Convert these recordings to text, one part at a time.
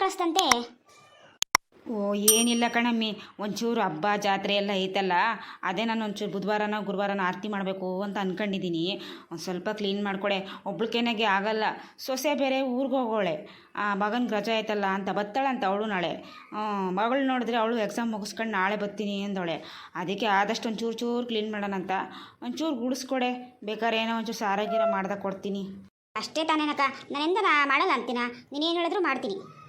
కలుస్తుంటే ಓ, ಏನಿಲ್ಲ ಕಣಮ್ಮಿ. ಒಂಚೂರು ಹಬ್ಬ, ಜಾತ್ರೆ ಎಲ್ಲ ಐತಲ್ಲ, ಅದೇ ನಾನು ಒಂಚೂರು ಬುಧವಾರನ, ಗುರುವಾರನ ಆರತಿ ಮಾಡಬೇಕು ಅಂತ ಅಂದ್ಕೊಂಡಿದ್ದೀನಿ ಒಂದು ಸ್ವಲ್ಪ ಕ್ಲೀನ್ ಮಾಡ್ಕೊಡೆ. ಒಬ್ಳಿಕೆನಾಗೆ ಆಗಲ್ಲ. ಸೊಸೆ ಬೇರೆ ಊರಿಗೆ ಹೋಗೋಳೆ. ಆ ಮಗನ ರಜೆ ಆಯ್ತಲ್ಲ ಅಂತ ಬತ್ತಾಳಂತ ಅವಳು ನಾಳೆ. ಮಗಳು ನೋಡಿದ್ರೆ ಅವಳು ಎಕ್ಸಾಮ್ ಮುಗಿಸ್ಕೊಂಡು ನಾಳೆ ಬರ್ತೀನಿ ಅಂದವಳೆ. ಅದಕ್ಕೆ ಆದಷ್ಟು ಒಂಚೂರು, ಚೂರು ಕ್ಲೀನ್ ಮಾಡೋಣಂತ ಒಂಚೂರು ಗುಡಿಸ್ಕೊಡೆ ಬೇಕಾದ್ರೆ ಏನೋ ಒಂಚೂರು ಸಾರಾಗಿರೋ ಗೀರ ಮಾಡ್ದಾಗ ಕೊಡ್ತೀನಿ. ಅಷ್ಟೇ ತಾನೇನಕ್ಕ. ನಾನೆಂದ ಮಾಡಲ್ಲ ಅಂತೀನ? ನೀನೇನು ಹೇಳಿದ್ರು ಮಾಡ್ತೀನಿ.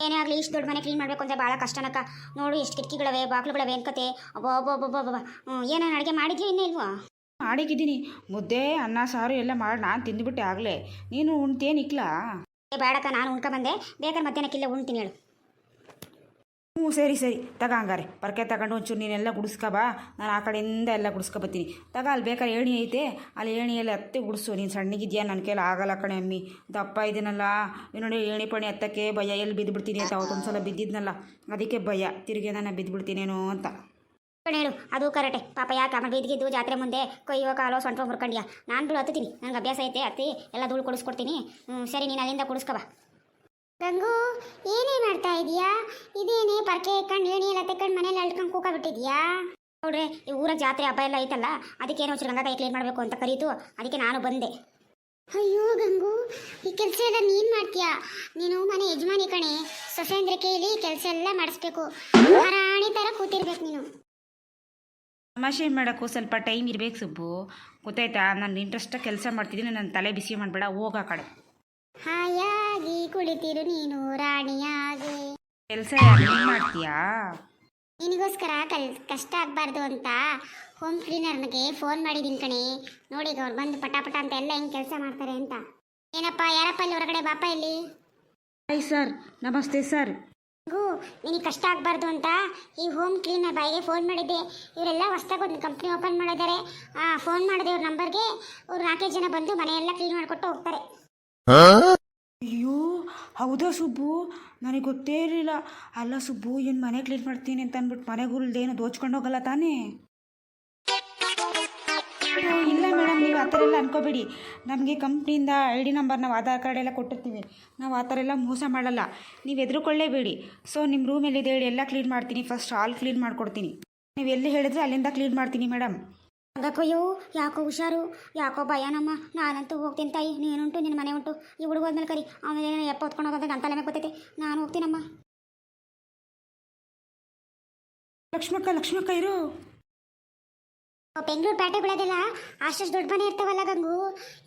ಏನೇ ಆಗಲಿ ಇಷ್ಟು ದೊಡ್ಡ ಮನೆ ಕ್ಲೀನ್ ಮಾಡಬೇಕು ಅಂದರೆ ಭಾಳ ಕಷ್ಟನಕ್ಕ. ನೋಡು ಎಷ್ಟು ಕಿಟಕಿಗಳವೆ ಬಾಗಿಲುಗಳವೆ ಅನ್ಕತೆ ಹ್ಞೂ ಏನೇನು ಅಡುಗೆ ಮಾಡಿದ್ಯೋ ಇನ್ನೂ ಇಲ್ವಾ? ಮಾಡಿಕ್ಕಿದ್ದೀನಿ ಮುದ್ದೆ ಅನ್ನ ಸಾರು ಎಲ್ಲ ಮಾಡಿ ನಾನು ತಿಂದುಬಿಟ್ಟೆ ಆಗಲೇ. ನೀನು ಉಣ್ತೇನಿಕ್ಲಾ ಏ ಬೇಡಕ್ಕ ನಾನು ಉಣ್ಕೊಂಬಂದೆ ಬೇಕಾದ್ರೆ ಮಧ್ಯಾಹ್ನಕ್ಕಿಲ್ಲ ಉಣ್ತೀನಿ ಹೇಳು. ಹ್ಞೂ, ಸರಿ ಸರಿ. ತಗ ಹಂಗಾರೆ. ಪರ್ಕೆ ತಗೊಂಡು ಒಂಚೂರು ನೀನೆಲ್ಲ ಬಾ. ನಾನು ಆ ಕಡೆಯಿಂದ ಎಲ್ಲ ಗುಡಿಸ್ಕೊ ಬರ್ತೀನಿ. ತಗ, ಅಲ್ಲಿ ಬೇಕಾದ್ರೆ ಏಣಿ ಐತೆ. ಅಲ್ಲಿ ಏಣಿಯಲ್ಲಿ ಹತ್ತಿ ಗುಡಿಸು. ನೀನು ಸಣ್ಣಗಿದ್ಯಾ? ನನ್ನ ಕೈಲಿ ಆಗಲ್ಲ ಕಣೆ ಅಮ್ಮಿ. ದಪ್ಪ ಇದೀನಲ್ಲ. ಈ ನೋಡಿ ಏಣಿ ಪಣಿ ಹತ್ತಕ್ಕೆ ಭಯ. ಎಲ್ಲಿ ಬಿದ್ದು ಬಿಡ್ತೀನಿ ಅಂತ ಅವತ್ತೊಂದು ಸಲ ಬಿದ್ದಿದ್ನಲ್ಲ. ಅದಕ್ಕೆ ಭಯ. ತಿರುಗಿ ನಾನು ಬಿದ್ದು ಬಿಡ್ತೀನೇನೋ ಅಂತ ಹೇಳು. ಅದು ಕರೆಕ್ಟೆ ಪಾಪ ಯಾಕೆ? ಅಮ್ಮ ಬೀದಿಗಿದ್ದು ಜಾತ್ರೆ ಮುಂದೆ ಕೊಯ್ಯೋ ಕಾಲು ಸೊಂಟ ಮುರ್ಕೊಂಡ್ಯಾ ನಾನು ಬಿಡು ಹತ್ತೀನಿ ನನಗೆ ಅಭ್ಯಾಸ ಐತೆ. ಹತ್ತಿ ಎಲ್ಲ ಧೂಳು ಕೊಡಿಸ್ಕೊಡ್ತೀನಿ. ಸರಿ, ನೀನು ಅಲ್ಲಿಂದ ಕೊಡಿಸ್ಕೊ ಬಾ. ಗಂಗು, ಏನೇ ಮಾಡ್ತಾ ಇದೀಯಾ? ಇದೇನೇ ಪರಕೆ ಇಟ್ಕೊಂಡು ಏಣಿ ಎಲ್ಲ ತೆಕ್ಕೊಂಡು ಮನೇಲಿ ಅಳ್ಕೊಂಡು ಕೂಕ ಬಿಟ್ಟಿದ್ಯಾ ನೋಡ್ರಿ, ಈ ಊರ ಜಾತ್ರೆ ಹಬ್ಬ ಎಲ್ಲ ಐತಲ್ಲ, ಅದಕ್ಕೆ ಏನೋ ಗಂಗಾ ಕೈ ಕ್ಲೀನ್ ಮಾಡಬೇಕು ಅಂತ ಕರೀತು, ಅದಕ್ಕೆ ನಾನು ಬಂದೆ. ಅಯ್ಯೋ ಗಂಗು, ಈ ಕೆಲಸ ಎಲ್ಲ ನೀನು ಮಾಡ್ತೀಯಾ? ನೀನು ಮನೆ ಯಜಮಾನಿ ಕಣೆ ಸೊಸೇಂದ್ರ ಕೈಲಿ ಕೆಲಸ ಎಲ್ಲ ಮಾಡಿಸ್ಬೇಕು. ರಾಣಿ ಥರ ಕೂತಿರ್ಬೇಕು ನೀನು. ತಮಾಷೆ ಮಾಡೋಕ್ಕೂ ಸ್ವಲ್ಪ ಟೈಮ್ ಇರಬೇಕು ಸುಬ್ಬು. ಗೊತ್ತಾಯ್ತಾ, ನಾನು ಇಂಟ್ರೆಸ್ಟಾಗಿ ಕೆಲಸ ಮಾಡ್ತಿದ್ದೀನಿ ನನ್ನ ತಲೆ ಬಿಸಿ ಮಾಡಬೇಡ, ಹೋಗ ಕಡೆ. ಕುಳಿತಿರು ನೀನು ರಾಣಿಯಾಗಿ. ಕೆಲಸ ಮಾಡ್ತೀಯಾ? ನಿನಗೋಸ್ಕರ ಕಲ್ ಕಷ್ಟ ಆಗಬಾರ್ದು ಅಂತ ಹೋಮ್ ಕ್ಲೀನರ್ನಿಗೆ ಫೋನ್ ಮಾಡಿದ್ದೀನಿ ಕಣೆ. ನೋಡಿ ಅವ್ರು ಬಂದು ಪಟಾಪಟ ಪಟ ಅಂತ ಎಲ್ಲ ಹೆಂಗೆ ಕೆಲಸ ಮಾಡ್ತಾರೆ ಅಂತ. ಏನಪ್ಪ ಯಾರಪ್ಪ ಇಲ್ಲಿ ಹೊರಗಡೆ? ಬಾಪ ಇಲ್ಲಿ ಹಾಯ್ ಸರ್ ನಮಸ್ತೆ ಸರ್ ಗು ನಿನಗೆ ಕಷ್ಟ ಆಗಬಾರ್ದು ಅಂತ ಈ ಹೋಮ್ ಕ್ಲೀನರ್ ಬಾಯಿಗೆ ಫೋನ್ ಮಾಡಿದ್ದೆ. ಇವರೆಲ್ಲ ಹೊಸ್ದಾಗಿ ಒಂದು ಕಂಪ್ನಿ ಓಪನ್ ಮಾಡಿದ್ದಾರೆ. ಫೋನ್ ಮಾಡಿದೆ ಇವ್ರ ನಂಬರ್ಗೆ ಅವ್ರು ನಾಲ್ಕೈದು ಜನ ಬಂದು ಮನೆಯೆಲ್ಲ ಕ್ಲೀನ್ ಮಾಡಿಕೊಟ್ಟು ಹೋಗ್ತಾರೆ. ಅಯ್ಯೋ ಹೌದಾ ಸುಬ್ಬು? ನನಗೆ ಗೊತ್ತೇ ಇರಲಿಲ್ಲ. ಅಲ್ಲ ಸುಬ್ಬು, ಏನು ಮನೆ ಕ್ಲೀನ್ ಮಾಡ್ತೀನಿ ಅಂತ ಅಂದ್ಬಿಟ್ಟು ದೋಚ್ಕೊಂಡು ಹೋಗಲ್ಲ ತಾನೇ? ಇಲ್ಲ ಮೇಡಮ್ ನೀವು ಆ ಥರ ಎಲ್ಲ ಅನ್ಕೋಬೇಡಿ. ನಮಗೆ ಕಂಪ್ನಿಯಿಂದ ಐ ಡಿ ನಂಬರ್ ನಾವು ಆಧಾರ್ ಕಾರ್ಡ್ ಎಲ್ಲ ಕೊಟ್ಟಿರ್ತೀವಿ. ನಾವು ಆ ಥರ ಎಲ್ಲ ಮೋಸ ಮಾಡಲ್ಲ. ನೀವು ಎದುರುಕೊಳ್ಳೇಬೇಡಿ ಸೊ ನಿಮ್ಮ ರೂಮ್ ಎಲ್ಲಿದೆ ಹೇಳಿ ಎಲ್ಲ ಕ್ಲೀನ್ ಮಾಡ್ತೀನಿ. ಫಸ್ಟ್ ಹಾಲ್ ಕ್ಲೀನ್ ಮಾಡಿಕೊಡ್ತೀನಿ. ನೀವು ಎಲ್ಲಿ ಹೇಳಿದ್ರೆ ಅಲ್ಲಿಂದ ಕ್ಲೀನ್ ಮಾಡ್ತೀನಿ ಮೇಡಮ್ ಅದಕ್ಕಯ್ಯೋ ಯಾಕೋ ಹುಷಾರು ಯಾಕೋ ಭಯನಮ್ಮ ನಾನಂತೂ ಹೋಗ್ತೀನಿ ತಾಯಿ ನೀನುಂಟು ನಿನ್ನ ಮನೆ ಉಂಟು ಈ ಹುಡುಗ ಹೋದ್ಮೇಲೆ ಕರಿ ಆಮೇಲೆ ಏನೋ ಎಪ್ಪ ಹೊತ್ಕೊಂಡು ಹೋಗೋದಾಗ ಅಂತ ತಲೆಮೆ ಗೊತ್ತೈತೆ ನಾನು ಹೋಗ್ತೀನಮ್ಮ ಲಕ್ಷ್ಮಕ್ಕ ಲಕ್ಷ್ಮಕ್ಕ ಇರು ಬೆಂಗಳೂರು ಪೇಟೆಗಳದೆಲ್ಲ ಅಷ್ಟಷ್ಟು ದೊಡ್ಡ ಮನೆ ಇರ್ತಾವಲ್ಲ ಗಂಗು.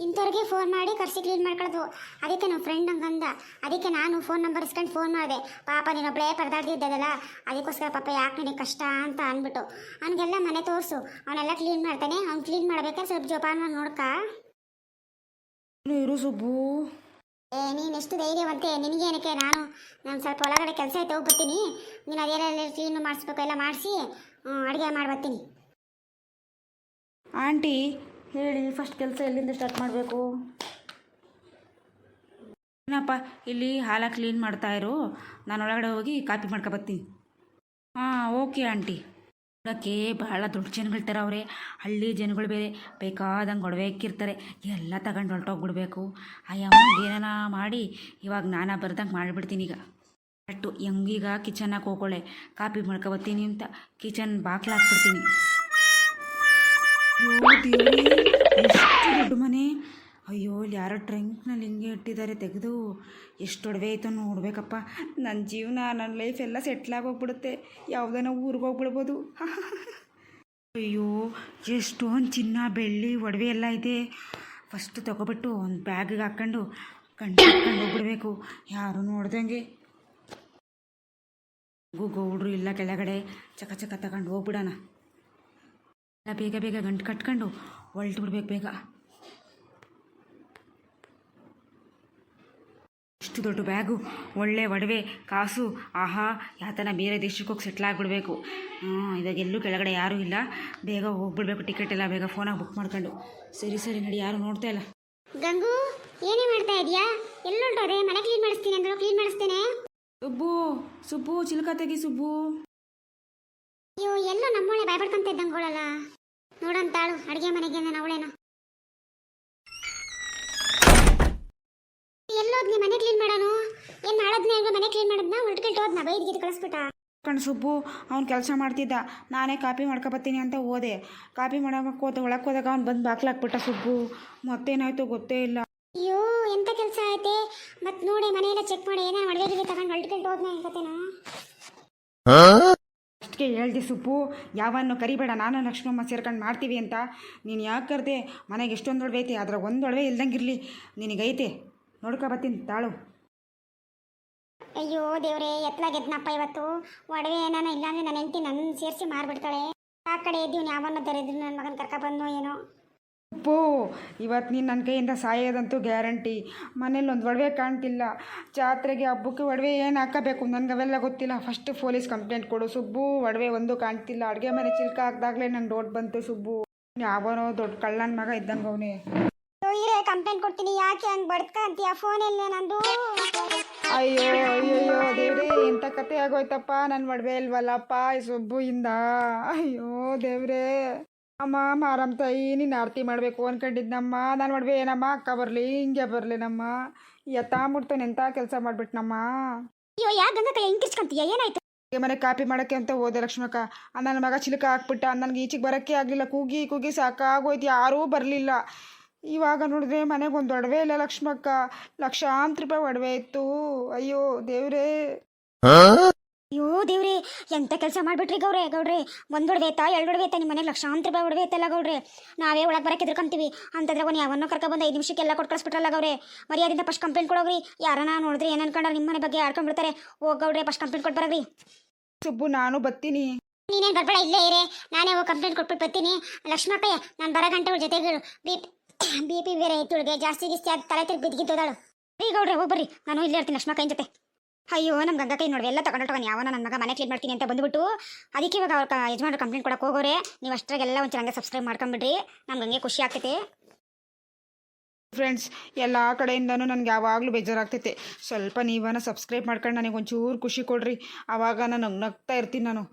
ಇಂಥವ್ರಿಗೆ ಫೋನ್ ಮಾಡಿ ಕರ್ಸಿ ಕ್ಲೀನ್ ಮಾಡ್ಕೊಳ್ಳೋದು ಅದಕ್ಕೆ ನಮ್ಮ ಫ್ರೆಂಡ್ ಹಂಗಂದ ಅದಕ್ಕೆ ನಾನು ಫೋನ್ ನಂಬರ್ ಇಸ್ಕೊಂಡು ಫೋನ್ ಮಾಡಿದೆ. ಪಾಪ ನೀನೊಬ್ಬಳೇ ಪರದಾಡ್ತಿದ್ದದಲ್ಲ ಅದಕ್ಕೋಸ್ಕರ ಪಾಪ ಯಾಕೆ ನಿನಗೆ ಕಷ್ಟ ಅಂತ ಅಂದ್ಬಿಟ್ಟು. ಅವನಿಗೆಲ್ಲ ಮನೆ ತೋರಿಸು. ಅವನೆಲ್ಲ ಕ್ಲೀನ್ ಮಾಡ್ತಾನೆ. ಅವ್ನು ಕ್ಲೀನ್ ಮಾಡ್ಬೇಕಾದ್ರೆ ಸ್ವಲ್ಪ ಜೋಪಾನ ನೋಡ್ಕ. ಇರು, ಸುಬ್ಬು. ಏ ನೀನು ಎಷ್ಟು ಧೈರ್ಯವಂತೆ. ನಿನಗೇನಕ್ಕೆ ನಾನು ನಾನು ಸ್ವಲ್ಪ ಒಳಗಡೆ ಕೆಲಸ ಐತೆ ಹೋಗ್ಬರ್ತೀನಿ ನೀನು ಅದೇನೆಲ್ಲ ಕ್ಲೀನ್ ಮಾಡಿಸ್ಬೇಕು ಎಲ್ಲ ಮಾಡಿಸಿ ಅಡುಗೆ ಮಾಡಿ ಬರ್ತೀನಿ ಆಂಟಿ, ಹೇಳಿ ಫಸ್ಟ್ ಕೆಲಸ ಎಲ್ಲಿಂದ ಸ್ಟಾರ್ಟ್ ಮಾಡಬೇಕು? ಏನಪ್ಪ, ಇಲ್ಲಿ ಹಾಲ ಕ್ಲೀನ್ ಮಾಡ್ತಾ ಇರು. ನಾನು ಒಳಗಡೆ ಹೋಗಿ ಕಾಪಿ ಮಾಡ್ಕೊಬರ್ತೀನಿ ಹಾಂ ಓಕೆ ಆಂಟಿ. ನೋಡೋಕ್ಕೆ ಭಾಳ ದೊಡ್ಡ ಜನಗಳು ಅವರೇ. ಹಳ್ಳಿ ಜನಗಳು ಬೇರೆ. ಬೇಕಾದಂಗೆ ಒಡವೆ ಇಕ್ಕಿರ್ತಾರೆ ಎಲ್ಲ ತಗೊಂಡು ಹೊರಟೋಗ್ಬಿಡ್ಬೇಕು. ಆ ಅಮ್ಮಗೆ ಏನಾನ ಮಾಡಿ ಇವಾಗ ನಾನಾ ಬರ್ದಂಗೆ ಮಾಡಿಬಿಡ್ತೀನಿ ಈಗ. ಕರೆಕ್ಟು ಹೆಂಗೀಗ ಕಿಚನ್ನಾಗ ಹೋಗೋಳೆ ಕಾಪಿ ಮಾಡ್ಕೊಬರ್ತೀನಿ ಅಂತ. ಕಿಚನ್ ಬಾಕ್ಲಾಕ್ಬಿಡ್ತೀನಿ ಎಷ್ಟು ದೊಡ್ಡ ಮನೆ. ಅಯ್ಯೋ, ಇಲ್ಲಿ ಯಾರೋ ಟ್ರಂಕ್ನಲ್ಲಿ ಹಿಂಗೆ ಇಟ್ಟಿದ್ದಾರೆ ತೆಗೆದು. ಎಷ್ಟು ಒಡವೆ ಐತೋ ನೋಡ್ಬೇಕಪ್ಪ. ನನ್ನ ಜೀವನ ನನ್ನ ಲೈಫ್ ಎಲ್ಲ ಸೆಟ್ಲಾಗಿ ಹೋಗ್ಬಿಡುತ್ತೆ. ಯಾವುದನ್ನ ಊರಿಗೆ ಹೋಗ್ಬಿಡ್ಬೋದು. ಅಯ್ಯೋ, ಎಷ್ಟೊಂದು ಚಿನ್ನ, ಬೆಳ್ಳಿ, ಒಡವೆ ಎಲ್ಲ ಇದೆ. ಫಸ್ಟ್ ತಗೋಬಿಟ್ಟು ಒಂದು ಬ್ಯಾಗಿಗೆ ಹಾಕ್ಕೊಂಡು ಕಂಡು ಹೋಗ್ಬಿಡ್ಬೇಕು. ಯಾರು ನೋಡ್ದಂಗೆ. ಗೌಡ್ರು ಇಲ್ಲ ಕೆಳಗಡೆ. ಚಕ ಚಕ ತಗೊಂಡು ಹೋಗ್ಬಿಡೋಣ. ಎಲ್ಲ ಬೇಗ ಬೇಗ ಗಂಟು ಕಟ್ಕೊಂಡು ಹೊಲ್ಟು ಬಿಡ್ಬೇಕು ಬೇಗ. ಇಷ್ಟು ದೊಡ್ಡ ಬ್ಯಾಗು ಒಳ್ಳೆ ಒಡವೆ ಕಾಸು ಆಹಾ ಯಾತನ ಬೇರೆ ದೇಶಕ್ಕೆ ಹೋಗಿ ಸೆಟ್ಲ್ ಆಗಿಬಿಡ್ಬೇಕು. ಇವಾಗ ಎಲ್ಲೂ ಕೆಳಗಡೆ ಯಾರೂ ಇಲ್ಲ. ಬೇಗ ಹೋಗ್ಬಿಡ್ಬೇಕು ಟಿಕೆಟ್ ಎಲ್ಲ ಬೇಗ ಫೋನಾಗಿ ಬುಕ್ ಮಾಡ್ಕೊಂಡು. ಸರಿ ಸರಿ ನಡಿ ಯಾರು ನೋಡ್ತಾ ಇಲ್ಲ. ಗಂಗು ಏನೇ ಮಾಡ್ತಾ ಇದೀಯಾ? ಅದೇ ಮನೆ ಕ್ಲೀನ್ ಮಾಡಿಸ್ತೀನಿ ಅಂದ್ರೆ ಕ್ಲೀನ್ ಮಾಡಿಸ್ತೇನೆ. ಸುಬ್ಬು ಸುಬ್ಬು ಚಿಲ್ಕ ತೆಗಿ ಸುಬ್ಬು. ಅಯ್ಯೋ ಎಲ್ಲೋ ನಮ್ಮೊಳೆ ಭಯಪಡ್ಕೊಂತ ಇದ್ದಂಗೋಳಲ್ಲ. ನೋಡಂತಾಳು ಅಡುಗೆ ಮನೆಗೆ ಅವಳೇನ ಎಲ್ಲೋದ್ ನೀ ಮನೆ ಕ್ಲೀನ್ ಮಾಡೋನು? ಏನ್ ಮಾಡದ್ನ ಹೆಂಗ ಮನೆ ಕ್ಲೀನ್ ಮಾಡದ್ನ? ಹೊರಟ್ಕಿಟ್ಟು ಹೋದ್ನ? ಬೈದ್ ಗಿದ್ ಕಳಿಸ್ಬಿಟ್ಟ. ಕಣ್ಣು ಸುಬ್ಬು ಅವ್ನು ಕೆಲಸ ಮಾಡ್ತಿದ್ದ. ನಾನೇ ಕಾಪಿ ಮಾಡ್ಕೊಬತ್ತೀನಿ ಅಂತ ಹೋದೆ ಕಾಪಿ ಮಾಡಕ್ಕೆ ಹೋದ ಒಳಕ್ಕೆ ಹೋದಾಗ ಅವ್ನು ಬಂದು ಬಾಕ್ಲಾಕ್ಬಿಟ್ಟ ಸುಬ್ಬು. ಮತ್ತೇನಾಯ್ತು ಗೊತ್ತೇ ಇಲ್ಲ. ಅಯ್ಯೋ ಎಂತ ಕೆಲಸ ಐತೆ ಮತ್ತೆ ನೋಡಿ ಮನೆಯೆಲ್ಲ ಚೆಕ್ ಮಾಡಿ ಏನೋ ಅಡುಗೆಗೆ ತಗೊಂಡು ಹೊರಟ್ಕಿಟ್ಟು ಹೋದ್ನ ಹೇಳ್ಕತ್ತೇನೋ ಅಷ್ಟಕ್ಕೆ ಹೇಳ್ದೆ ಸುಪ್ಪು ಯಾವನ್ನು ಕರಿಬೇಡ. ನಾನು ಲಕ್ಷ್ಮಮ್ಮ ಸೇರ್ಕೊಂಡು ಮಾಡ್ತೀವಿ ಅಂತ. ನೀನು ಯಾಕೆ ಕರೆದೆ? ಮನೆಗೆ ಎಷ್ಟೊಂದು ಒಡವೆ ಐತೆ. ಅದ್ರಾಗ ಒಂದು ಒಡವೆ ಇಲ್ದಂಗಿರಲಿ. ನಿನಗೈತೆ ನೋಡ್ಕೊ ಬರ್ತೀನಿ ತಾಳು. ಅಯ್ಯೋ ದೇವ್ರೆ ಎತ್ಲಾಗೆದ್ನಪ್ಪ ಇವತ್ತು. ಒಡವೆ ಏನಾನ ಇಲ್ಲಾಂದ್ರೆ ನನ್ನ ಹೆಂಡತಿ ನನ್ನ ಸೇರಿಸಿ ಮಾರ್ಬಿಡ್ತಾಳೆ. ಆ ಕಡೆ ಇದ್ದೀವಿ ಯಾವನ್ನ ದರಿದ್ರು ನನ್ನ ಮಗನ ಕರ್ಕ ಬಂದೋ ಏನೋ. ಉಪ್ಪು ಇವತ್ತು ನೀನು ನನ್ನ ಕೈಯಿಂದ ಸಾಯೋದಂತೂ ಗ್ಯಾರಂಟಿ. ಮನೇಲಿ ಒಂದು ಒಡವೆ ಕಾಣ್ತಿಲ್ಲ. ಜಾತ್ರೆಗೆ ಹಬ್ಬಕ್ಕೆ ಒಡವೆ ಏನು ಹಾಕಬೇಕು? ನನಗೆ ಅವೆಲ್ಲ ಗೊತ್ತಿಲ್ಲ. ಫಸ್ಟ್ ಪೊಲೀಸ್ ಕಂಪ್ಲೇಂಟ್ ಕೊಡು. ಸುಬ್ಬು ಒಡವೆ ಒಂದು ಕಾಣ್ತಿಲ್ಲ. ಅಡುಗೆ ಮನೆ ಚಿಲ್ಕ ಹಾಕ್ದಾಗಲೇ ನಂಗೆ ಡೋಟ್ ಬಂತು ಸುಬ್ಬು. ಯಾವನೋ ದೊಡ್ಡ ಕಳ್ಳನ ಮಗ ಇದ್ದಂಗೆ ಅವನೇ. ಇರೇ ಕಂಪ್ಲೇಂಟ್ ಕೊಡ್ತೀನಿ. ಯಾಕೆ ಹಂಗೆ ಬಡ್ಕಂತೀಯ? ಫೋನ್ ಎಲ್ಲ ನಂದು? ಅಯ್ಯೋ ಅಯ್ಯೋಯ್ಯೋ ದೇವ್ರೇ ಎಂಥ ಕತೆ ಆಗೋಯ್ತಪ್ಪ. ನನ್ನ ಒಡವೆ ಇಲ್ವಲ್ಲಪ್ಪ ಸುಬ್ಬು ಇಂದ ಅಯ್ಯೋ ದೇವ್ರೇ. ಅಮ್ಮ ಮಾರಮ್ಮ ತಾಯಿ ನೀನು ಆರತಿ ಮಾಡಬೇಕು ಅನ್ಕೊಂಡಿದ್ನಮ್ಮ. ನಾನು ಒಡವೆ ಏನಮ್ಮ? ಅಕ್ಕ ಬರಲಿ ಹಿಂಗೆ ಬರಲಿ ನಮ್ಮ. ಎತ್ತ ಮುಟ್ತಾನೆ ಎಂಥ ಕೆಲಸ ಮಾಡ್ಬಿಟ್ನಮ್ಮ? ಅಯ್ಯೋ ಯಾ ಗಂಗಕ್ಕ ಹೆಂಗ್ ಕಿರ್ಚ್ಕೊಂತೀಯ ಏನಾಯ್ತು? ಮನೆ ಕಾಪಿ ಮಾಡೋಕ್ಕೆ ಅಂತ ಹೋದೆ ಲಕ್ಷ್ಮಕ್ಕ. ನನ್ನ ಮಗ ಚಿಲಕ ಹಾಕ್ಬಿಟ್ಟ. ನನಗೆ ಈಚೆಗೆ ಬರೋಕ್ಕೆ ಆಗಲಿಲ್ಲ. ಕೂಗಿ ಕೂಗಿ ಸಾಕಾಗೋಯ್ತು. ಯಾರೂ ಬರಲಿಲ್ಲ. ಇವಾಗ ನೋಡಿದ್ರೆ ಮನೆಗೆ ಒಂದು ಒಡವೆ ಇಲ್ಲ ಲಕ್ಷ್ಮಕ್ಕ. ಲಕ್ಷಾಂತರ ರೂಪಾಯಿ ಒಡವೆ ಇತ್ತು. ಅಯ್ಯೋ ದೇವ್ರೇ. ಅಯ್ಯೋ ದೇವ್ರಿ ಎಂತ ಕೆಲಸ ಮಾಡ್ಬಿಟ್ರಿ ಗೌಡ್ರೆ ಗೌಡ್ರಿ ಒಂದ್ ಒಡವೆ ಐತಾ ಎರಡು ಒಡವೆ ಐತಾ ನಿಮ್ಮ ಮನೆಗೆ ಲಕ್ಷಾಂತರ ರೂಪಾಯಿ ಒಡವೆ ಐತಲ್ಲ ಗೌಡ್ರೆ ನಾವೇ ಒಳಗೆ ಬರಕ್ಕೆ ಎದ್ರಕಂತೀವಿ ಅಂತಂದ್ರೆ ಒಂದು ಯಾವನ್ನೋ ಕರ್ಕ ಬಂದ ಐದು ನಿಮಿಷಕ್ಕೆಲ್ಲ ಕೊಟ್ಟು ಕಳಿಸ್ಬಿಟ್ರಲ್ಲ ಗೌಡ್ರೆ ಮರ್ಯಾದಿಂದ ಫಸ್ಟ್ ಕಂಪ್ಲೇಂಟ್ ಕೊಡೋಗ್ರಿ ಯಾರನ್ನ ನೋಡಿದ್ರೆ ಏನು ಅನ್ಕೊಂಡ್ರೆ ನಿಮ್ಮ ಮನೆ ಬಗ್ಗೆ ಆಡ್ಕೊಂಡ್ಬಿಡ್ತಾರೆ ಓ ಗೌಡ್ರೆ ಫಸ್ಟ್ ಕಂಪ್ಲೇಂಟ್ ಕೊಟ್ಟು ಬರ್ರಿ ಸುಬ್ಬು ನಾನು ಬತ್ತೀನಿ ನೀನೇನು ಬರ್ಬೇಡ ಇಲ್ಲೇ ಇರೇ ನಾನೇ ಹೋಗಿ ಕಂಪ್ಲೇಂಟ್ ಕೊಟ್ಬಿಟ್ಟು ಬರ್ತೀನಿ ಲಕ್ಷ್ಮಕ್ಕಯ್ಯ ನಾನು ಬರ ಗಂಟೆ ಅವಳ ಜೊತೆಗೆ ಬಿ ಬಿ ಪಿ ಬೇರೆ ಐತಿ ಜಾಸ್ತಿ ಗಿಸ್ತಿ ಆಗಿ ತಲೆ ತಿರುಗಿ ಬಿದ್ದಿದ್ದೋದಾಳು ರೀ ಗೌಡ್ರೆ ಹೋಗ್ಬರ್ರಿ ನಾನು ಇಲ್ಲೇ ಇರ್ತೀನಿ ಲಕ್ಷ್ಮಕ್ಕಯ್ಯನ ಜೊತೆ ಅಯ್ಯೋ ನಮ್ಮ ಗಂಗಾ ಕೈ ಎಲ್ಲ ತಗೊಂಡು ಯಾವನ ನನ್ನ ಮಗ ಮನೆ ಕ್ಲೀನ್ ಮಾಡ್ತೀನಿ ಅಂತ ಬಂದ್ಬಿಟ್ಟು. ಅದಕ್ಕೆ ಇವಾಗ ಅವ್ರ ಯಜಮಾನ್ರು ಕಂಪ್ಲೇಂಟ್ ಕೊಡಕ್ಕೆ ಹೋಗೋರೆ. ನೀವು ಅಷ್ಟರಾಗೆಲ್ಲ ಒಂಚೂರು ಹಂಗೆ ಸಬ್ಸ್ಕ್ರೈಬ್ ಮಾಡ್ಕೊಂಬಿಡ್ರಿ. ನಮ್ಗೆ ಹಂಗೆ ಖುಷಿ ಆಗ್ತೈತೆ. ಫ್ರೆಂಡ್ಸ್ ಎಲ್ಲ ಕಡೆಯಿಂದನೂ ನನಗೆ ಯಾವಾಗಲೂ ಬೇಜಾರಾಗ್ತೈತೆ. ಸ್ವಲ್ಪ ನೀವನ್ನ ಸಬ್ಸ್ಕ್ರೈಬ್ ಮಾಡ್ಕೊಂಡು ನನಗೆ ಒಂಚೂರು ಖುಷಿ ಕೊಡ್ರಿ. ಆವಾಗ ನಾನು ನಗ್ನಗ್ತಾ ಇರ್ತೀನಿ ನಾನು.